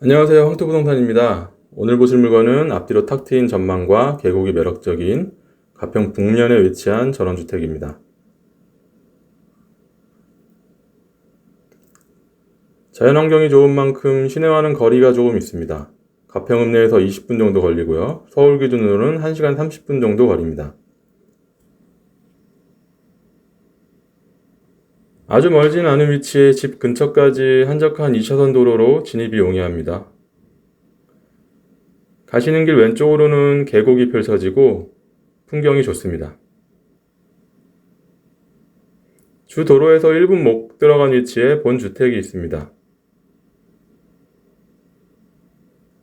안녕하세요. 황토부동산입니다. 오늘 보실 물건은 앞뒤로 탁 트인 전망과 계곡이 매력적인 가평 북면에 위치한 전원주택입니다. 자연환경이 좋은 만큼 시내와는 거리가 조금 있습니다. 가평 읍 내에서 20분 정도 걸리고요. 서울 기준으로는 1시간 30분 정도 거리입니다. 아주 멀진 않은 위치에 집 근처까지 한적한 2차선 도로로 진입이 용이합니다. 가시는 길 왼쪽으로는 계곡이 펼쳐지고 풍경이 좋습니다. 주 도로에서 1분 못 들어간 위치에 본 주택이 있습니다.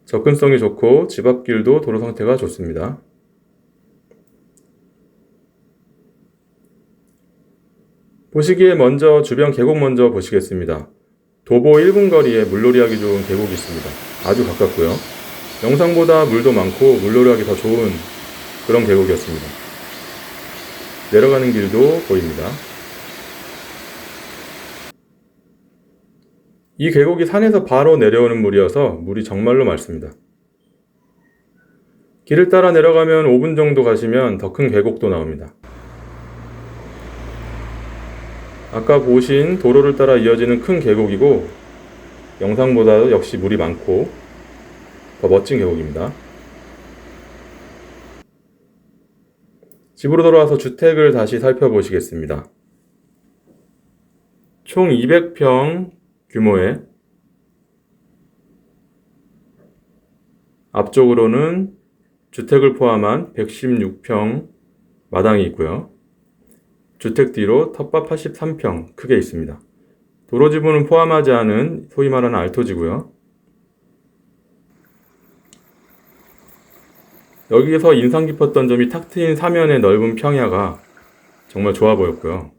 접근성이 좋고 집 앞길도 도로 상태가 좋습니다. 보시기에 먼저 주변 계곡 먼저 보시겠습니다. 도보 1분 거리에 물놀이 하기 좋은 계곡이 있습니다. 아주 가깝고요. 영상보다 물도 많고 물놀이 하기 더 좋은 그런 계곡이었습니다. 내려가는 길도 보입니다. 이 계곡이 산에서 바로 내려오는 물이어서 물이 정말로 맑습니다. 길을 따라 내려가면 5분 정도 가시면 더 큰 계곡도 나옵니다. 아까 보신 도로를 따라 이어지는 큰 계곡이고 영상보다 역시 물이 많고 더 멋진 계곡입니다. 집으로 돌아와서 주택을 다시 살펴보시겠습니다. 총 200평 규모의 앞쪽으로는 주택을 포함한 116평 마당이 있고요. 주택 뒤로 텃밭 83평 크게 있습니다. 도로 지분은 포함하지 않은 소위 말하는 알토지고요. 여기에서 인상 깊었던 점이 탁 트인 사면의 넓은 평야가 정말 좋아 보였고요.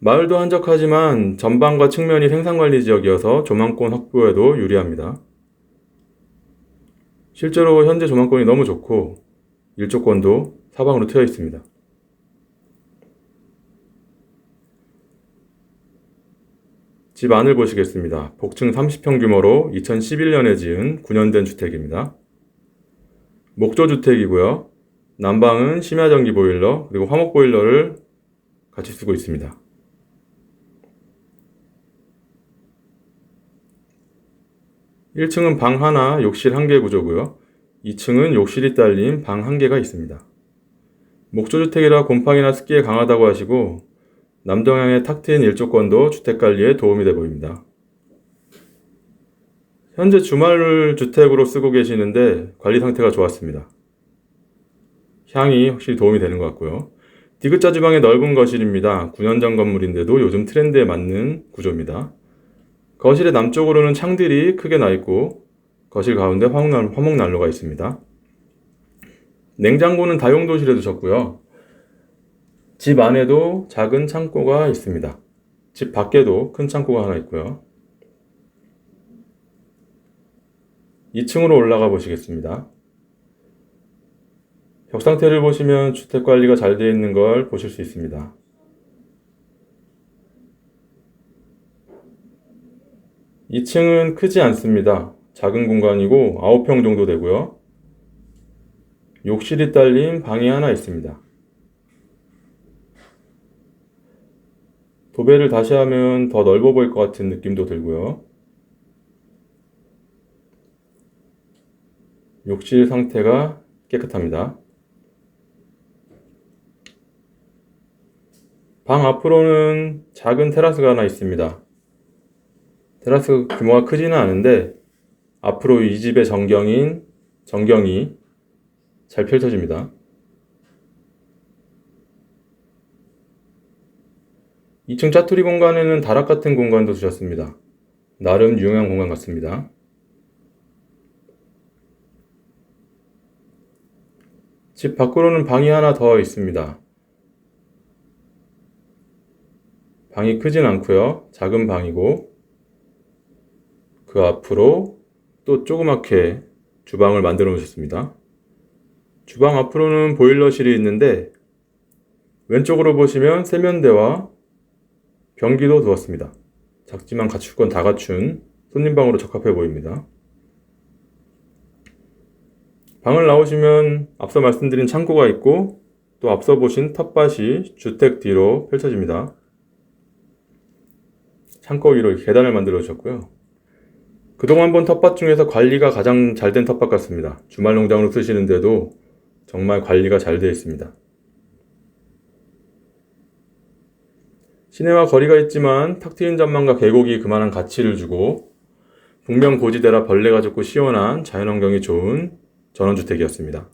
마을도 한적하지만 전방과 측면이 생산관리 지역이어서 조망권 확보에도 유리합니다. 실제로 현재 조망권이 너무 좋고 일조권도 사방으로 트여 있습니다. 집 안을 보시겠습니다. 복층 30평 규모로 2011년에 지은 9년 된 주택입니다. 목조 주택이고요. 난방은 심야 전기 보일러 그리고 화목 보일러를 같이 쓰고 있습니다. 1층은 방 하나, 욕실 한 개 구조고요. 2층은 욕실이 딸린 방 한 개가 있습니다. 목조주택이라 곰팡이나 습기에 강하다고 하시고 남동향의 탁 트인 일조권도 주택관리에 도움이 돼 보입니다. 현재 주말 주택으로 쓰고 계시는데 관리 상태가 좋았습니다. 향이 확실히 도움이 되는 것 같고요. 디귿자 주방의 넓은 거실입니다. 9년 전 건물인데도 요즘 트렌드에 맞는 구조입니다. 거실의 남쪽으로는 창들이 크게 나 있고 거실 가운데 화목난, 화목난로가 있습니다. 냉장고는 다용도실에 두셨고요. 집 안에도 작은 창고가 있습니다. 집 밖에도 큰 창고가 하나 있고요. 2층으로 올라가 보시겠습니다. 벽 상태를 보시면 주택 관리가 잘 되어 있는 걸 보실 수 있습니다. 이 층은 크지 않습니다. 작은 공간이고 9평 정도 되고요. 욕실이 딸린 방이 하나 있습니다. 도배를 다시 하면 더 넓어 보일 것 같은 느낌도 들고요. 욕실 상태가 깨끗합니다. 방 앞으로는 작은 테라스가 하나 있습니다. 테라스 규모가 크지는 않은데 앞으로 이 집의 전경인 전경이 잘 펼쳐집니다. 2층 짜투리 공간에는 다락 같은 공간도 두셨습니다. 나름 유용한 공간 같습니다. 집 밖으로는 방이 하나 더 있습니다. 방이 크진 않고요. 작은 방이고 그 앞으로 또 조그맣게 주방을 만들어 놓으셨습니다. 주방 앞으로는 보일러실이 있는데 왼쪽으로 보시면 세면대와 변기도 두었습니다. 작지만 건다 갖춘 손님방으로 적합해 보입니다. 방을 나오시면 앞서 말씀드린 창고가 있고 또 앞서 보신 텃밭이 주택 뒤로 펼쳐집니다. 창고 위로 계단을 만들어 주셨고요. 그동안 본 텃밭 중에서 관리가 가장 잘 된 텃밭 같습니다. 주말 농장으로 쓰시는데도 정말 관리가 잘 되어 있습니다. 시내와 거리가 있지만 탁 트인 전망과 계곡이 그만한 가치를 주고 북면 고지대라 벌레가 적고 시원한 자연환경이 좋은 전원주택이었습니다.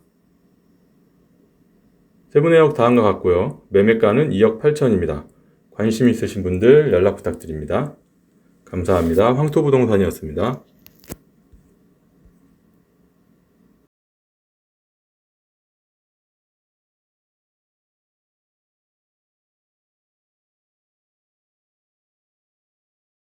세분의역 다음과 같고요. 매매가는 2억 8천입니다. 관심 있으신 분들 연락 부탁드립니다. 감사합니다. 황토부동산이었습니다.